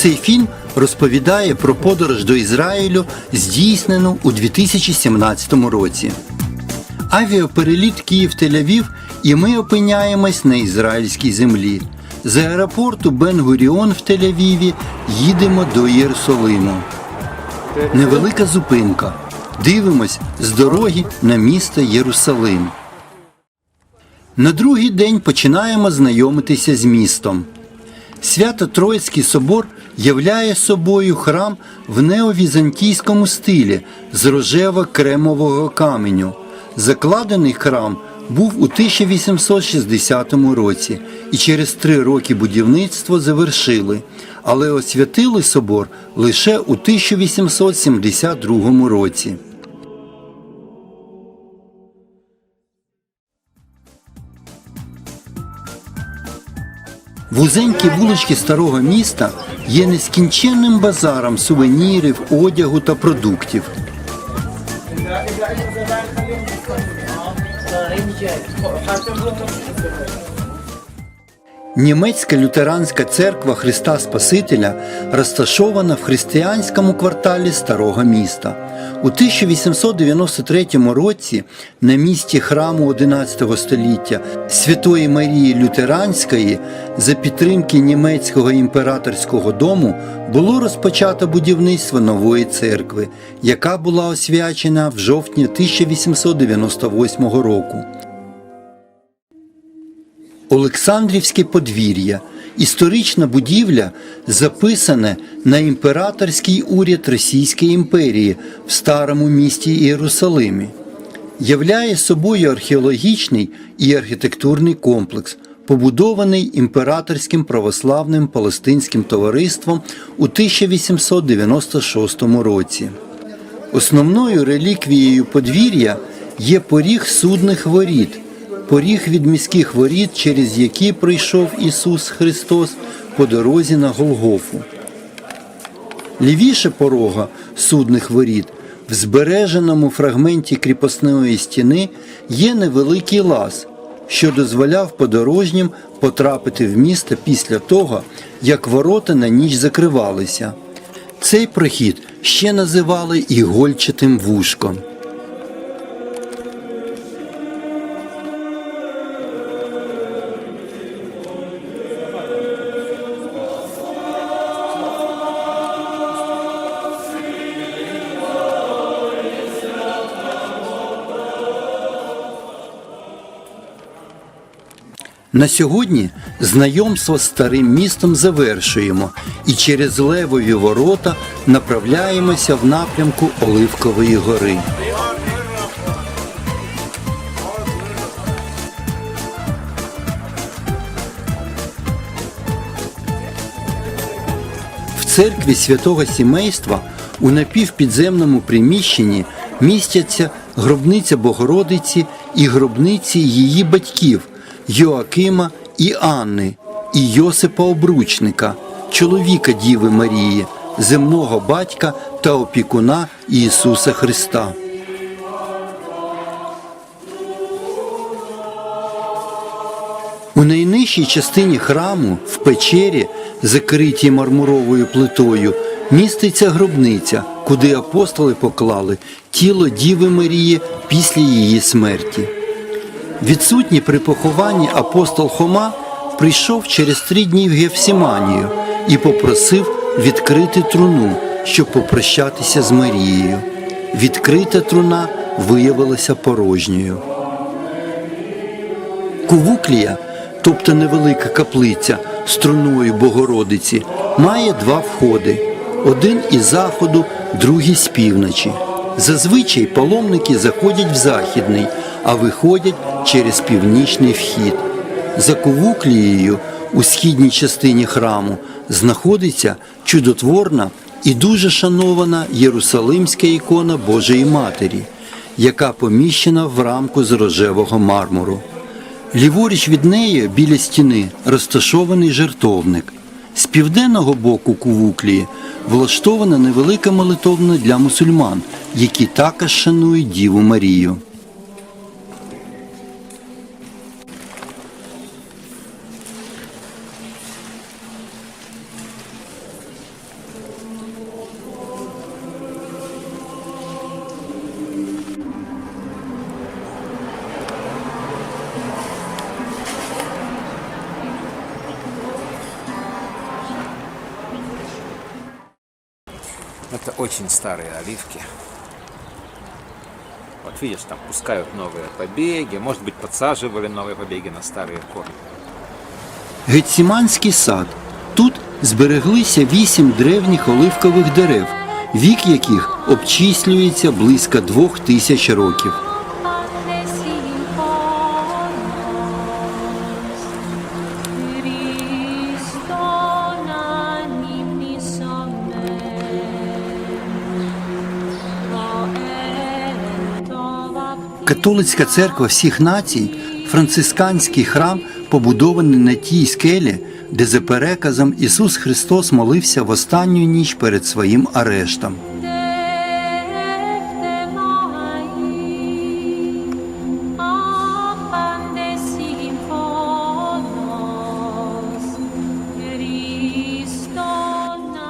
Цей фільм розповідає про подорож до Ізраїлю, здійснену у 2017 році. Авіапереліт Київ-Тель-Авів, і ми опиняємось на ізраїльській землі. З аеропорту Бен-Гуріон в Тель-Авіві їдемо до Єрусалиму. Невелика зупинка. Дивимось з дороги на місто Єрусалим. На другий день починаємо знайомитися з містом. Свято-Троїцький собор являє собою храм в неовізантійському стилі з рожево-кремового каменю. Закладений храм був у 1860 році і через три роки будівництво завершили, але освятили собор лише у 1872 році. Вузенькі вулички старого міста є нескінченним базаром сувенірів, одягу та продуктів. Німецька лютеранська церква Христа Спасителя розташована в християнському кварталі старого міста. У 1893 році на місці храму 11 століття Святої Марії Лютеранської за підтримки німецького імператорського дому було розпочато будівництво нової церкви, яка була освячена в жовтні 1898 року. Олександрівське подвір'я історична будівля, записане на імператорський уряд Російської імперії в старому місті Єрусалимі, являє собою археологічний і архітектурний комплекс, побудований імператорським православним палестинським товариством у 1896 році. Основною реліквією подвір'я є поріг судних воріт, поріг від міських воріт, через які прийшов Ісус Христос по дорозі на Голгофу. Лівіше порога судних воріт в збереженому фрагменті кріпосної стіни є невеликий лаз, що дозволяв подорожнім потрапити в місто після того, як ворота на ніч закривалися. Цей прохід ще називали ігольчатим вушком. На сьогодні знайомство з старим містом завершуємо і через левові ворота направляємося в напрямку Оливкової гори. В церкві святого сімейства у напівпідземному приміщенні містяться гробниця Богородиці і гробниці її батьків Йоакима і Анни, і Йосипа Обручника, чоловіка Діви Марії, земного батька та опікуна Ісуса Христа. У найнижчій частині храму в печері, закритій мармуровою плитою, міститься гробниця, куди апостоли поклали тіло Діви Марії після її смерті. Відсутній при похованні апостол Хома прийшов через три дні в Гефсіманію і попросив відкрити труну, щоб попрощатися з Марією. Відкрита труна виявилася порожньою. Кувуклія, тобто невелика каплиця з труною Богородиці, має два входи: один із заходу, другий з півночі. Зазвичай паломники заходять в західний, а виходять через північний вхід. За кувуклією у східній частині храму знаходиться чудотворна і дуже шанована Єрусалимська ікона Божої Матері, яка поміщена в рамку з рожевого мармуру. Ліворуч від неї біля стіни розташований жертовник. З південного боку кувуклії влаштована невелика молитовна для мусульман, які також шанують Діву Марію. очень старые оливки. Вот видишь, там пускают новые побеги, может быть, подсаживали новые побеги на старые корни. Гетсіманський сад. Тут збереглися вісім древніх оливкових дерев, вік яких обчислюється близько двох тисяч років. Католицька церква всіх націй, францисканський храм, побудований на тій скелі, де за переказом Ісус Христос молився в останню ніч перед своїм арештом.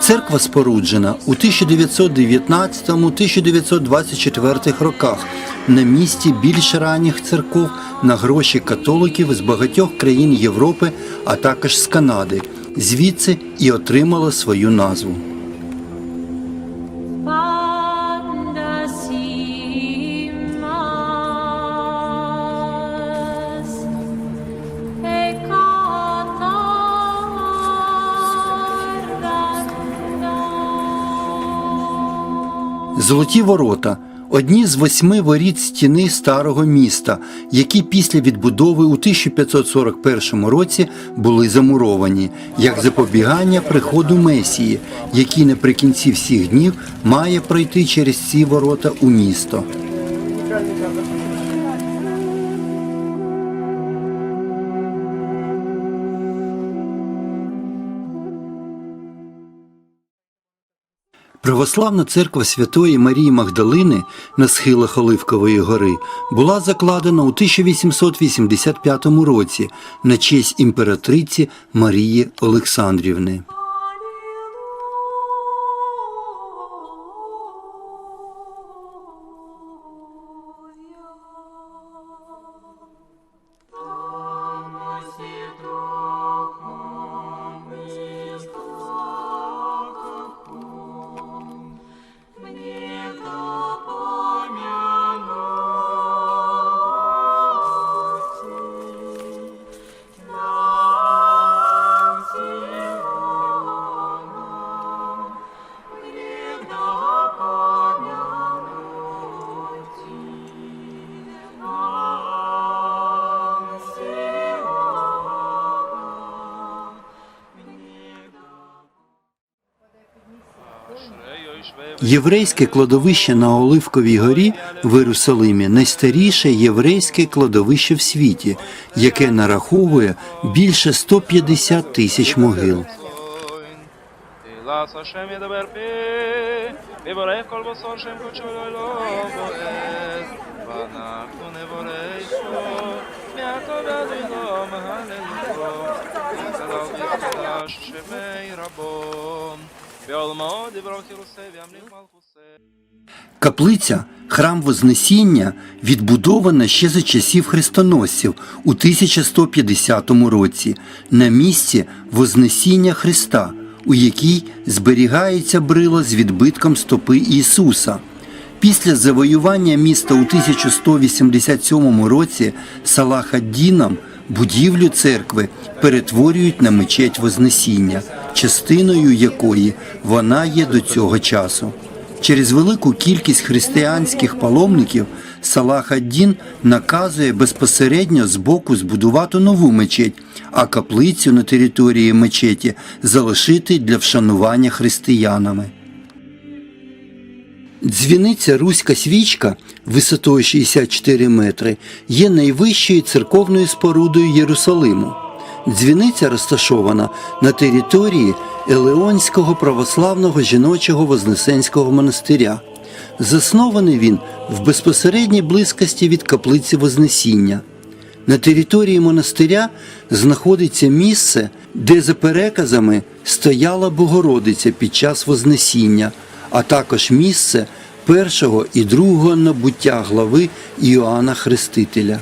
Церква споруджена у 1919-1924 роках на місці більш ранніх церков на гроші католиків з багатьох країн Європи, а також з Канади. Звідси і отримала свою назву. Золоті ворота одні з восьми воріт стіни старого міста, які після відбудови у 1541 році були замуровані як запобігання приходу Месії, який наприкінці всіх днів має пройти через ці ворота у місто. Православна церква Святої Марії Магдалини на схилах Оливкової гори була закладена у 1885 році на честь імператриці Марії Олександрівни. Єврейське кладовище на Оливковій горі в Єрусалимі найстаріше єврейське кладовище в світі, яке нараховує більше 150 тисяч могил. Rabo. Каплиця, храм Вознесіння, відбудована ще за часів хрестоносців у 1150 році на місці Вознесіння Христа, у якій зберігається брило з відбитком стопи Ісуса. Після завоювання міста у 1187 році Салаха Діном будівлю церкви перетворюють на мечеть Вознесіння частиною якої вона є до цього часу. Через велику кількість християнських паломників Салах ад-Дін наказує безпосередньо з боку збудувати нову мечеть, а каплицю на території мечеті залишити для вшанування християнами. Дзвіниця Руська свічка висотою 64 метри є найвищою церковною спорудою Єрусалиму. Дзвіниця розташована на території Елеонського православного жіночого Вознесенського монастиря. Заснований він в безпосередній близькості від каплиці Вознесіння. На території монастиря знаходиться місце, де за переказами стояла Богородиця під час Вознесіння, а також місце першого і другого набуття глави Іоанна Хрестителя.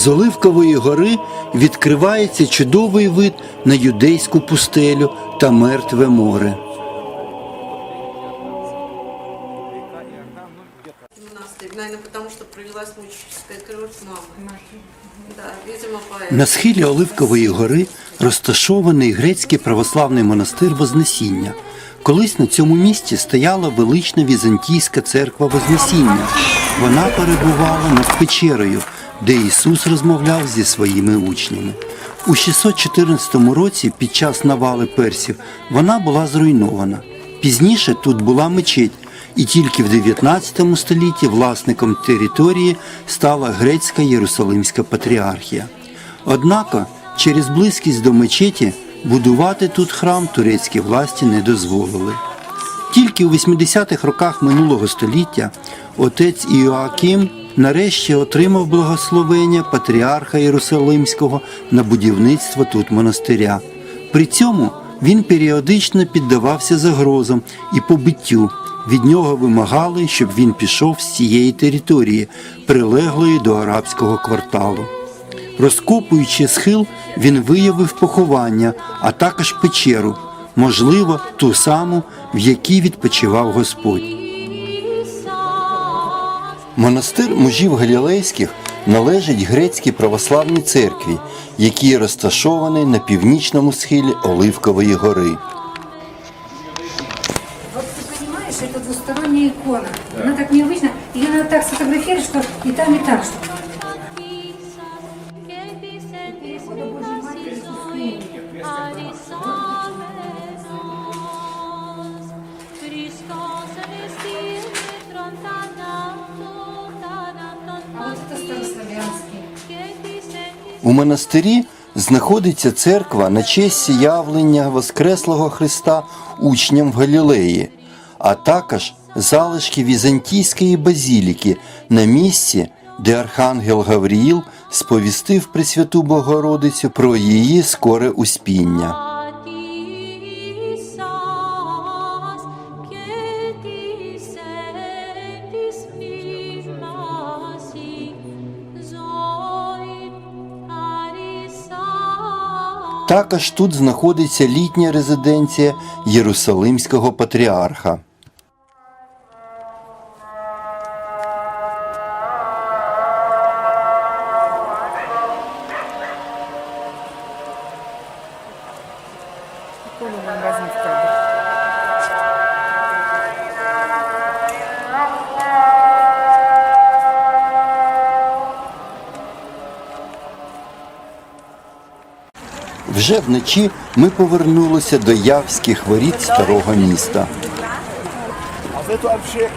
З Оливкової гори відкривається чудовий вид на юдейську пустелю та мертве море. монастырь. Наверное, потому что пролилась мученическая кровь мамы. Да, видимо, поэтому. На схилі Оливкової гори розташований грецький православний монастир Вознесіння. Колись на цьому місці стояла велична візантійська церква Вознесіння. Вона перебувала над печерою, де Ісус розмовляв зі своїми учнями. У 614 році, під час навали персів, вона була зруйнована. Пізніше тут була мечеть, і тільки в 19 столітті власником території стала грецька Єрусалимська патріархія. Однак через близькість до мечеті будувати тут храм турецькі власті не дозволили. Тільки у 80-х роках минулого століття отець Іоаким нарешті отримав благословення патріарха Єрусалимського на будівництво тут монастиря. При цьому він періодично піддавався загрозам і побиттю. Від нього вимагали, щоб він пішов з цієї території, прилеглої до арабського кварталу. Розкопуючи схил, він виявив поховання, а також печеру, можливо, ту саму, в якій відпочивав Господь. Монастир мужів галілейських належить грецькій православній церкві, який розташований на північному схилі Оливкової гори. Вот ты понимаешь, это двусторонняя икона. Она так необычна. Ее надо так сфотографировать, что и там, и так, чтобы У монастирі знаходиться церква на честь явлення Воскреслого Христа учням в Галілеї, а також залишки візантійської базіліки на місці, де архангел Гавріїл сповістив Пресвяту Богородицю про її скоре успіння. Також тут знаходиться літня резиденція Єрусалимського патріарха. Вже вночі ми повернулися до Явських воріт старого міста. А це.